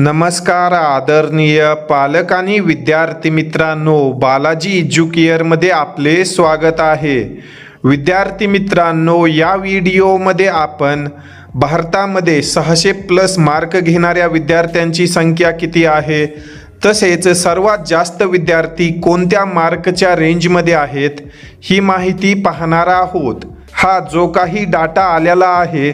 नमस्कार आदरणीय पालक आणि विद्यार्थी मित्रांनो बालाजी एज्युकेअरमध्ये आपले स्वागत आहे. विद्यार्थी मित्रांनो या व्हिडिओमध्ये आपण भारतामध्ये सहाशे प्लस मार्क घेणाऱ्या विद्यार्थ्यांची संख्या किती आहे? तसेच सर्वात जास्त विद्यार्थी कोणत्या मार्कच्या रेंजमध्ये आहेत? ही माहिती पाहणार आहोत. हा जो काही डाटा आलेला आहे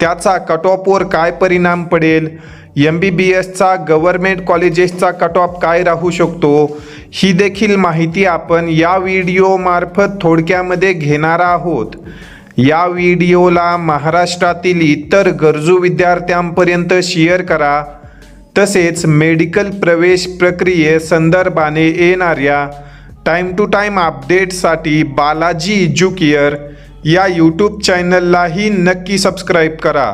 त्याचा कट ऑफवर काय परिणाम पडेल? एम बी बी एसचा गव्हर्मेंट कॉलेजेसचा कट ऑफ काय राहू शकतो? ही देखील माहिती आपण या व्हिडिओमार्फत थोडक्यामध्ये घेणार आहोत. या व्हिडिओला महाराष्ट्रातील इतर गरजू विद्यार्थ्यांपर्यंत शेअर करा. तसेच मेडिकल प्रवेश प्रक्रिये संदर्भाने येणाऱ्या टाईम टू टाईम अपडेटसाठी बालाजी इज्युकियर या यूट्यूब चॅनललाही नक्की सबस्क्राईब करा.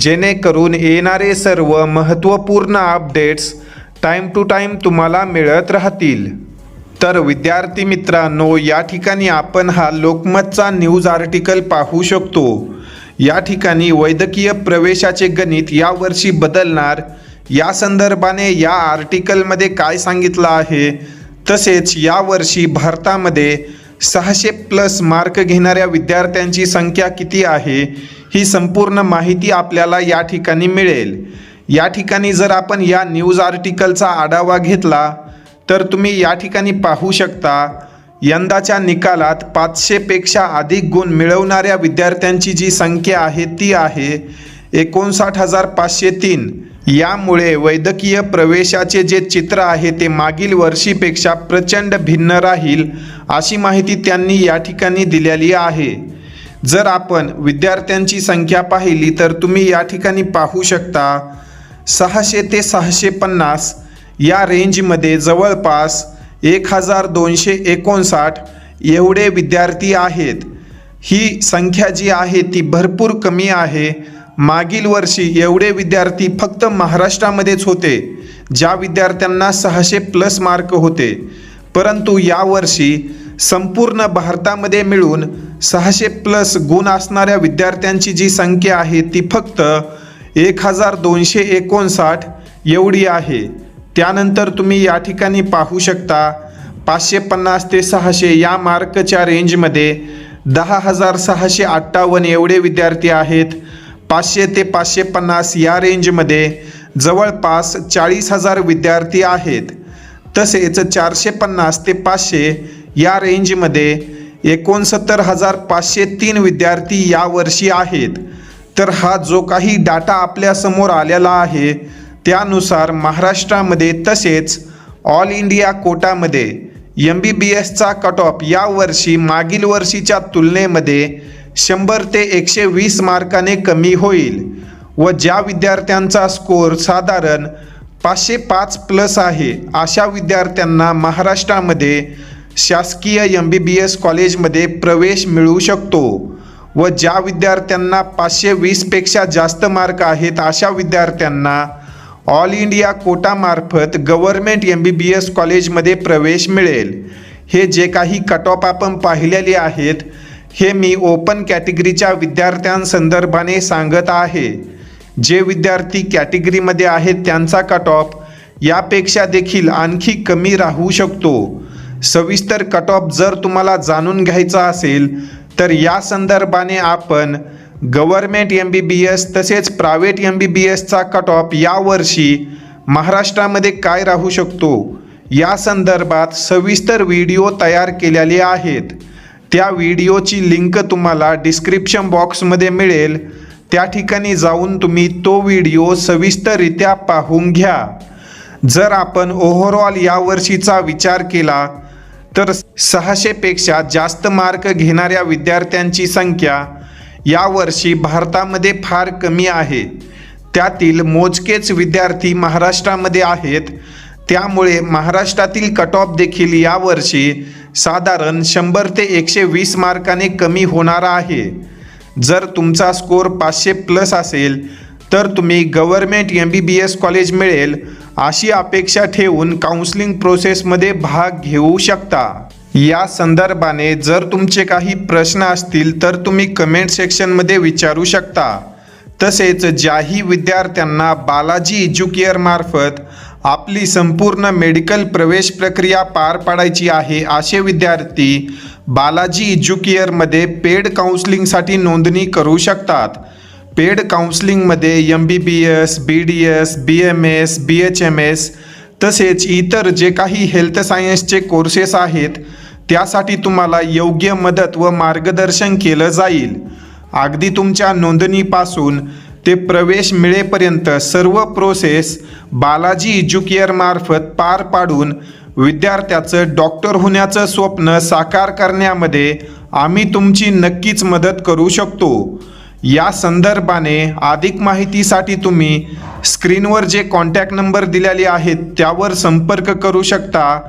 जेणेकरून येणारे सर्व महत्त्वपूर्ण अपडेट्स टाईम टू टाईम तुम्हाला मिळत राहतील. तर विद्यार्थी मित्रांनो या ठिकाणी आपण हा लोकमतचा न्यूज आर्टिकल पाहू शकतो. या ठिकाणी वैद्यकीय प्रवेशाचे गणित यावर्षी बदलणार. या संदर्भाने या आर्टिकलमध्ये काय सांगितलं आहे? तसेच यावर्षी भारतामध्ये सहाशे प्लस मार्क घेणाऱ्या विद्यार्थ्यांची संख्या किती आहे? ही संपूर्ण माहिती आपल्याला या ठिकाणी मिळेल. या ठिकाणी जर आपण या न्यूज आर्टिकलचा आढावा घेतला तर तुम्ही या ठिकाणी पाहू शकता यंदाच्या निकालात पाचशेपेक्षा अधिक गुण मिळवणाऱ्या विद्यार्थ्यांची जी संख्या आहे ती आहे एकोणसाठ हजार पाचशे तीन. यामुळे वैद्यकीय प्रवेशाचे जे चित्र आहे ते मागील वर्षीपेक्षा प्रचंड भिन्न राहील अशी माहिती त्यांनी या ठिकाणी दिलेली आहे. जर आपण विद्यार्थ्यांची संख्या पाहिली तर तुम्ही या ठिकाणी पाहू शकता सहाशे ते सहाशे पन्नास या रेंजमध्ये जवळपास एक हजार दोनशे एकोणसाठ एवढे विद्यार्थी आहेत. ही संख्या जी आहे ती भरपूर कमी आहे. मागील वर्षी एवढे विद्यार्थी फक्त महाराष्ट्रामध्येच होते ज्या विद्यार्थ्यांना सहाशे प्लस मार्क होते. परंतु यावर्षी संपूर्ण भारतामध्ये मिळून सहाशे प्लस गुण असणाऱ्या विद्यार्थ्यांची जी संख्या आहे ती फक्त एक हजार दोनशे एकोणसाठ एवढी आहे. त्यानंतर तुम्ही या ठिकाणी पाहू शकता पाचशे पन्नास ते सहाशे या मार्कच्या रेंजमध्ये दहा हजार सहाशे अठ्ठावन्न एवढे विद्यार्थी आहेत. पाचशे ते पाचशे पन्नास या रेंजमध्ये जवळपास चाळीस हजार विद्यार्थी आहेत. तसेच चारशे पन्नास ते पाचशे या रेंजमध्ये एकोणसत्तर हजार पाचशे तीन विद्यार्थी यावर्षी आहेत. तर हा जो काही डाटा आपल्यासमोर आलेला आहे त्यानुसार महाराष्ट्रामध्ये तसेच ऑल इंडिया कोटामध्ये एम बी बी एसचा कट ऑफ यावर्षी मागील वर्षीच्या तुलनेमध्ये शंभर ते एकशे वीस मार्काने कमी होईल व ज्या विद्यार्थ्यांचा स्कोर साधारण पाचशे पाच प्लस आहे अशा विद्यार्थ्यांना महाराष्ट्रामध्ये शासकीय एम बी बी एस कॉलेजमध्ये प्रवेश मिळू शकतो व ज्या विद्यार्थ्यांना पाचशे वीसपेक्षा जास्त मार्क आहेत अशा विद्यार्थ्यांना all India कोटामार्फत government M B B S कॉलेजमध्ये प्रवेश मिळेल. हे जे काही कट ऑफ आपण पाहिलेले आहेत हे मी ओपन कॅटेगरीच्या विद्यार्थ्यांसंदर्भाने सांगत आहे. जे विद्यार्थी कॅटेगरीमध्ये आहेत त्यांचा कट ऑफ यापेक्षा देखील आणखी कमी राहू शकतो. सविस्तर कट ऑफ जर तुम्हाला जाणून घ्यायचा असेल तर या संदर्भाने आपण government M B B S तसेच प्रायव्हेट एम बी बी एसचा कट ऑफ यावर्षी महाराष्ट्रामध्ये काय राहू शकतो या संदर्भात सविस्तर व्हिडिओ तयार केलेले आहेत. त्या व्हिडिओची लिंक तुम्हाला डिस्क्रिप्शन बॉक्समध्ये मिळेल. त्या ठिकाणी जाऊन तुम्ही तो व्हिडिओ सविस्तररित्या पाहून घ्या. जर आपण ओव्हरऑल यावर्षीचा विचार केला तर सहाशेपेक्षा जास्त मार्क घेणाऱ्या विद्यार्थ्यांची संख्या यावर्षी भारतामध्ये फार कमी आहे. त्यातील मोजकेच विद्यार्थी महाराष्ट्रामध्ये आहेत. त्यामुळे महाराष्ट्रातील कट ऑफ देखील यावर्षी साधारण शंभर ते एकशे वीस मार्काने कमी होणार आहे. जर तुमचा स्कोर पाचशे प्लस असेल तर तुम्ही government M B B S college मिळेल अशी अपेक्षा ठेवून काउन्सिलिंग प्रोसेसमध्ये भाग घेऊ शकता. या संदर्भाने जर तुमचे काही प्रश्न असतील तर तुम्ही कमेंट सेक्शनमध्ये विचारू शकता. तसेच ज्याही विद्यार्थ्यांना बालाजी एज्युकेअर मार्फत आपली संपूर्ण मेडिकल प्रवेश प्रक्रिया पार पाडायची आहे असे विद्यार्थी बालाजी एज्युकेअरमध्ये पेड काउन्सिलिंगसाठी नोंदणी करू शकतात. Paid काउन्सिलिंगमध्ये M B B S B D S B M S B H M S तसेच इतर जे काही हेल्थ सायन्सचे कोर्सेस आहेत त्यासाठी तुम्हाला योग्य मदत व मार्गदर्शन केलं जाईल. अगदी तुमच्या नोंदणीपासून ते प्रवेश मिळेपर्यंत सर्व प्रोसेस बालाजी एज्युकेअरमार्फत पार पाडून विद्यार्थ्याचं डॉक्टर होण्याचं स्वप्न साकार करण्यामध्ये आम्ही तुमची नक्कीच मदत करू शकतो. या संदर्भाने अधिक माहितीसाठी तुम्ही स्क्रीनवर जे कॉन्टॅक्ट नंबर दिलेले आहेत त्यावर संपर्क करू शकता.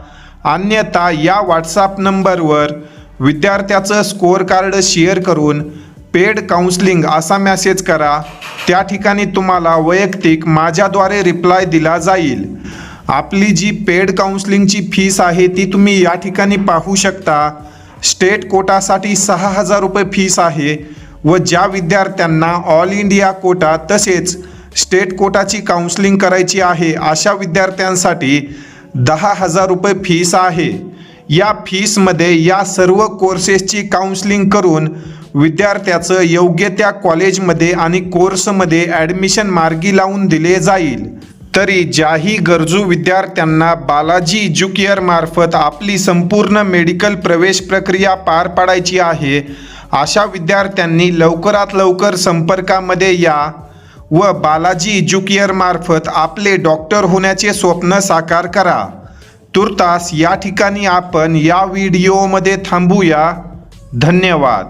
अन्यथा या व्हॉट्सॲप नंबरवर विद्यार्थ्याचं स्कोअर कार्ड शेअर करून पेड काउन्सलिंग असा मेसेज करा. त्या ठिकाणी तुम्हाला वैयक्तिक माझ्याद्वारे रिप्लाय दिला जाईल. आपली जी पेड काउन्सलिंगची फीस आहे ती तुम्ही या ठिकाणी पाहू शकता. स्टेट कोटासाठी सहा हजार रुपये फीस आहे. व ज्या विद्यार्थ्यांना ऑल इंडिया कोटा तसेच स्टेट कोटाची काउन्सलिंग करायची आहे अशा विद्यार्थ्यांसाठी दहा हजार रुपये फीस आहे. या फीसमध्ये या सर्व कोर्सेसची काउन्सलिंग करून विद्यार्थ्याचं योग्य त्या कॉलेजमध्ये आणि कोर्समध्ये ॲडमिशन मार्गी लावून दिले जाईल. तरी ज्याही गरजू विद्यार्थ्यांना बालाजी एज्युकेअर मार्फत आपली संपूर्ण मेडिकल प्रवेश प्रक्रिया पार पाडायची आहे अशा विद्यार्थ्यांनी लवकरात लवकर संपर्कामध्ये या व बालाजी एज्युकेअर मार्फत आपले डॉक्टर होण्याचे स्वप्न साकार करा. तुर्तास या ठिकाणी आपण या व्हिडिओमध्ये थांबूया. धन्यवाद.